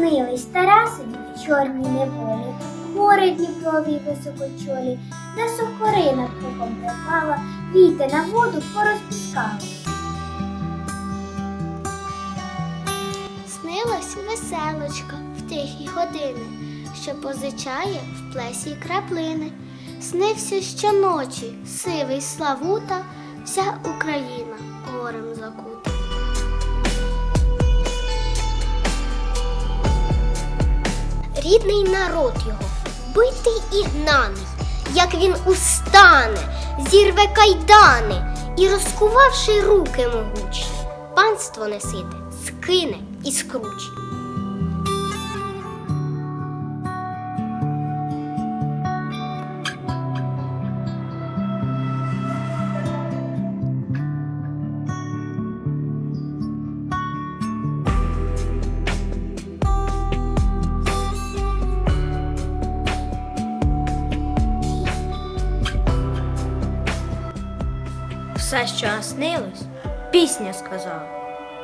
Снились Тарасові в чорній неволі, гори Дніпрові високочолі, де сокори над пухом припала, віти на воду порозпускали. Снилась веселочка в тихі години, що позичає в плесі краплини. Снився щоночі сивий Славута, вся Україна горем закута. Рідний народ його, битий і гнаний, як він устане, зірве кайдани і, розкувавши руки могучі, панство несите, скине і скручить. Все, що наснилось, пісня сказала,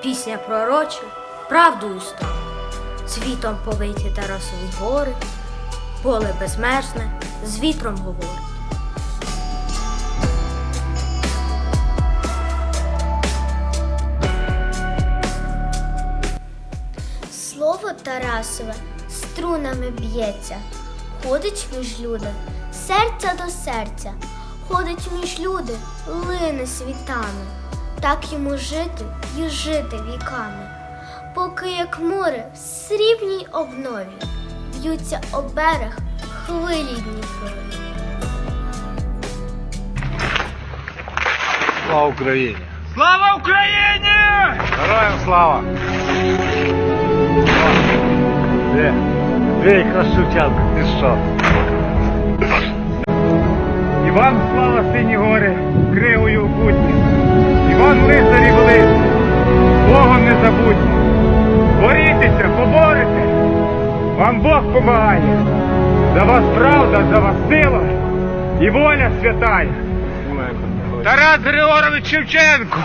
пісня пророча, правду устала. Світом повиті Тарасові гори, поле безмежне з вітром говорить. Слово Тарасове струнами б'ється, ходить між люди, серця до серця, ходить між люди, лине світами, так йому жити і жити віками, поки як море в срібній обнові б'ються об берег хвилі Дніпрові. Слава Україні! Слава Україні! Героям слава! Де якраз Ти що? Вам слава сині гори, кривою будні. І вам лицарі великі, Богом не забудьте. Борітеся, поборете. Вам Бог помагає. За вас правда, за вас сила і воля святая. Тарас Григорович Шевченко.